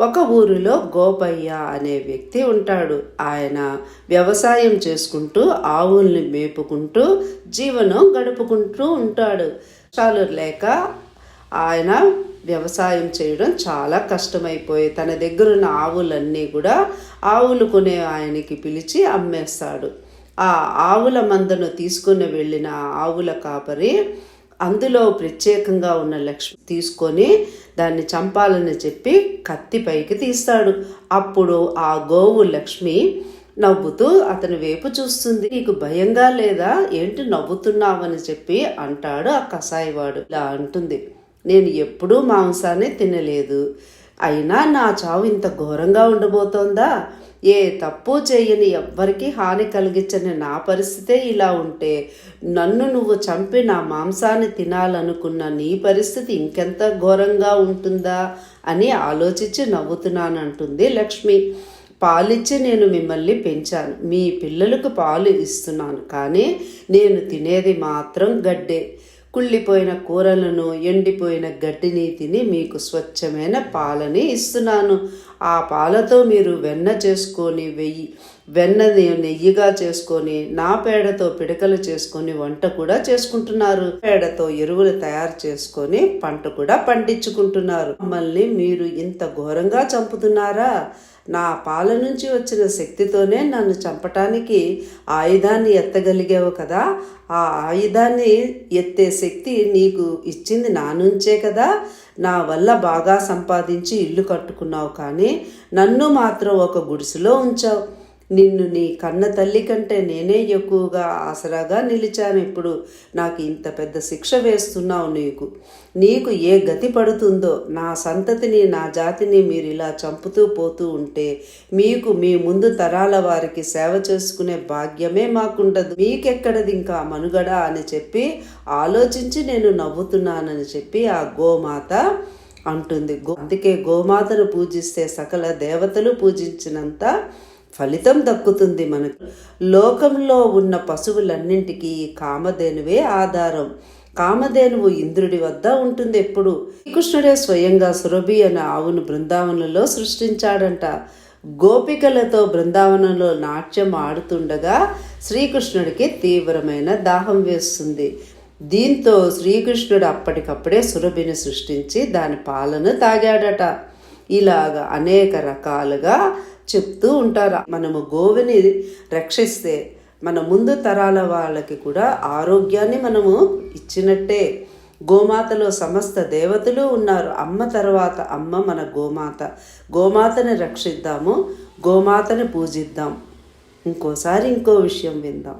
ఒక ఊరిలో గోపయ్య అనే వ్యక్తి ఉంటాడు. ఆయన వ్యవసాయం చేసుకుంటూ ఆవుల్ని మేపుకుంటూ జీవనం గడుపుకుంటూ ఉంటాడు. చాలు లేక ఆయన వ్యవసాయం చేయడం చాలా కష్టమైపోయి తన దగ్గర ఉన్న ఆవులన్నీ కూడా ఆవులు కొనే ఆయనకి పిలిచి అమ్మేస్తాడు. ఆ ఆవుల మందను తీసుకుని వెళ్ళిన ఆవుల కాపరి అందులో ప్రత్యేకంగా ఉన్న లక్ష్మి తీసుకొని దాన్ని చంపాలని చెప్పి కత్తి పైకి తీస్తాడు. అప్పుడు ఆ గోవు లక్ష్మి నవ్వుతూ అతని వైపు చూస్తుంది. నీకు భయంగా లేదా? ఏంటి నవ్వుతున్నావని చెప్పి అంటాడు ఆ కసాయివాడు. ఇలా అంటుంది. నేను ఎప్పుడూ మాంసాన్ని తినలేదు. అయినా నా చావు ఇంత ఘోరంగా ఉండబోతోందా? ఏ తప్పు చేయని ఎవ్వరికీ హాని కలిగించని నా పరిస్థితే ఇలా ఉంటే నన్ను నువ్వు చంపి నా మాంసాన్ని తినాలనుకున్న నీ పరిస్థితి ఇంకెంత ఘోరంగా ఉంటుందా అని ఆలోచించి నవ్వుతున్నానంటుంది లక్ష్మి. పాలిచ్చి నేను మిమ్మల్ని పెంచాను. మీ పిల్లలకు పాలు ఇస్తున్నాను. కానీ నేను తినేది మాత్రం గడ్డే. కుళ్ళిపోయిన కూరలను ఎండిపోయిన గడ్డిని తిని మీకు స్వచ్ఛమైన పాలని ఇస్తున్నాను. ఆ పాలతో మీరు వెన్న చేసుకొని వెయ్యి వెన్నని నెయ్యిగా చేసుకొని నా పేడతో పిడకలు చేసుకొని వంట కూడా చేసుకుంటున్నారు. పేడతో ఎరువులు తయారు చేసుకొని పంట కూడా పండించుకుంటున్నారు. మమ్మల్ని మీరు ఇంత ఘోరంగా చంపుతున్నారా? నా పాల నుంచి వచ్చిన శక్తితోనే నన్ను చంపటానికి ఆయుధాన్ని ఎత్తగలిగావు కదా? ఆ ఆయుధాన్ని ఎత్తే శక్తి నీకు ఇచ్చింది నా నుంచే కదా? నా వల్ల బాగా సంపాదించి ఇల్లు కట్టుకున్నావు కానీ నన్ను మాత్రం ఒక గుడిసెలో ఉంచావు. నిన్ను నీ కన్న తల్లి కంటే నేనే ఎక్కువగా ఆసరాగా నిలిచాను. ఇప్పుడు నాకు ఇంత పెద్ద శిక్ష వేస్తున్నావు నీకు. నీకు ఏ గతి పడుతుందో నా సంతతిని నా జాతిని మీరు ఇలా చంపుతూ పోతూ ఉంటే మీకు మీ ముందు తరాల వారికి సేవ చేసుకునే భాగ్యమే మాకుండదు. మీకెక్కడది ఇంకా మనుగడ అని చెప్పి ఆలోచించి నేను నవ్వుతున్నానని చెప్పి ఆ గోమాత అంటుంది. గో అందుకే గోమాతను పూజిస్తే సకల దేవతలు పూజించినంత ఫలితం దక్కుతుంది మనకు. లోకంలో ఉన్న పశువులన్నింటికీ ఈ కామధేనువే ఆధారం. కామధేనువు ఇంద్రుడి వద్ద ఉంటుంది ఎప్పుడు. శ్రీకృష్ణుడే స్వయంగా సురభి అనే ఆవును బృందావనంలో సృష్టించాడంట. గోపికలతో బృందావనంలో నాట్యం ఆడుతుండగా శ్రీకృష్ణుడికి తీవ్రమైన దాహం వేస్తుంది. దీంతో శ్రీకృష్ణుడు అప్పటికప్పుడే సురభిని సృష్టించి దాని పాలను తాగాడట. ఇలాగా అనేక రకాలుగా చెప్తూ ఉంటారు. మనము గోవుని రక్షిస్తే మన ముందు తరాల వాళ్ళకి కూడా ఆరోగ్యాన్ని మనము ఇచ్చినట్టే. గోమాతలో సమస్త దేవతలు ఉన్నారు. అమ్మ తర్వాత అమ్మ మన గోమాత. గోమాతని రక్షిద్దాము గోమాతని పూజిద్దాం. ఇంకోసారి ఇంకో విషయం విందాం.